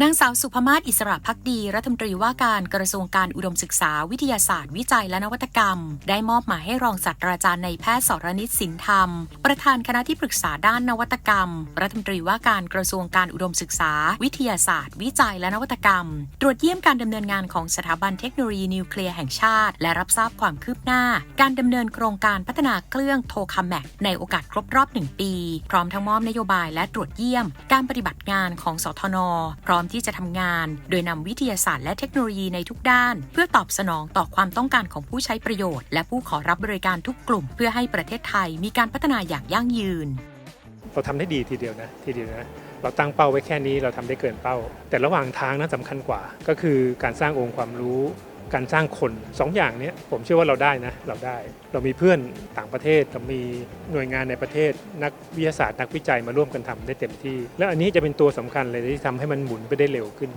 นางสาวสุภมาศอิสระพักดี รัฐมนตรีว่าการกระทรวงการอุดมศึกษาวิทยาศาสตร์ วิจัยและนวัตกรรม ได้มอบหมายให้รองศาสตราจารย์ในแพทย์สรนิตสินธรรม ประธานคณะที่ปรึกษาด้านนวัตกรรม รัฐมนตรีว่าการกระทรวงการอุดมศึกษา วิทยาศาสตร์ วิจัยและนวัตกรรม ตรวจเยี่ยมการดำเนินงานของสถาบันเทคโนโลยีนิวเคลียร์แห่งชาติ และรับทราบความคืบหน้า การดำเนินโครงการพัฒนาเครื่องโทคาแมกในโอกาสครบรอบหนึ่งปี พร้อมทั้งมอบนโยบายและตรวจเยี่ยม การปฏิบัติงานของสทนพร้อมที่จะทำงาน โดยนำวิทยาศาสตร์และเทคโนโลยีในทุกด้าน เพื่อตอบสนองต่อความต้องการของผู้ใช้ประโยชน์ และผู้ขอรับบริการทุกกลุ่ม เพื่อให้ประเทศไทยมีการพัฒนาอย่างยั่งยืน เราทำได้ดีทีเดียวนะทีเดียวนะเราตั้งเป้าไว้แค่นี้เราทำได้เกินเป้า แต่ระหว่างทางนั้นสำคัญกว่า ก็คือการสร้างองค์ความรู้ การสร้างคนสองอย่างนี้ผมเชื่อว่าเราได้นะเราได้ เรามีเพื่อนต่างประเทศเรามีหน่วยงานในประเทศ นักวิทยาศาสตร์นักวิจัยมาร่วมกันทำได้เต็มที่ และอันนี้จะเป็นตัวสำคัญเลยที่ทำให้มันหมุนไปได้เร็วขึ้น